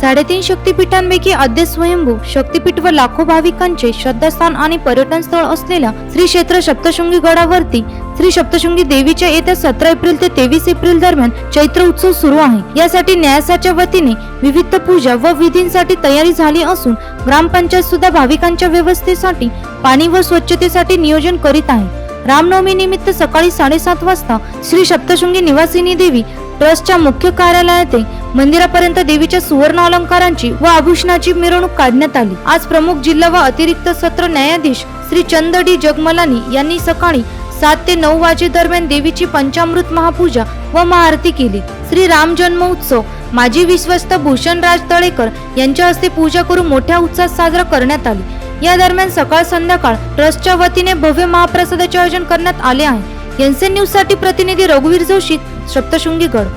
साडेतीन शक्तिपीठांपैकी आद्य स्वयंभू शक्तिपीठ व लाखो भाविकांचे श्रद्धास्थान आणि पर्यटन स्थळ असलेल्या श्री क्षेत्र सप्तशृंगी गडावरती श्री सप्तशृंगी देवीच्या येत्या सतरा एप्रिल ते तेवीस एप्रिल दरम्यान चैत्र उत्सव सुरू आहे. यासाठी न्यासाच्या वतीने विविध पूजा व विधींसाठी तयारी झाली असून ग्रामपंचायत सुद्धा भाविकांच्या व्यवस्थेसाठी पाणी व स्वच्छतेसाठी नियोजन करीत आहे. रामनवमी निमित्त सकाळी साडेसात वाजता श्री सप्तशृंगी निवासिनी देवी ट्रस्टच्या मुख्य कार्यालयात मंदिरापर्यंत देवीच्या सुवर्ण अलंकारांची व आभूषणाची मिरवणूक काढण्यात आली. आज प्रमुख जिल्हा व अतिरिक्त सत्र न्यायाधीश श्री चंद डी जगमलानी यांनी सकाळी सात ते नऊ वाजे दरम्यान देवीची पंचामृत महापूजा व महाआरती केली. श्री राम जन्म उत्सव माजी विश्वस्त भूषणराज तळेकर यांच्या हस्ते पूजा करून मोठ्या उत्साहात साजरा करण्यात आली. या दरम्यान सकाळ संध्याकाळ ट्रस्टच्या वतीने भव्य महाप्रसादाचे आयोजन करण्यात आले आहे. एनसीएन न्यूजसाठी प्रतिनिधी रघुवीर जोशी सप्तशृंगीगड.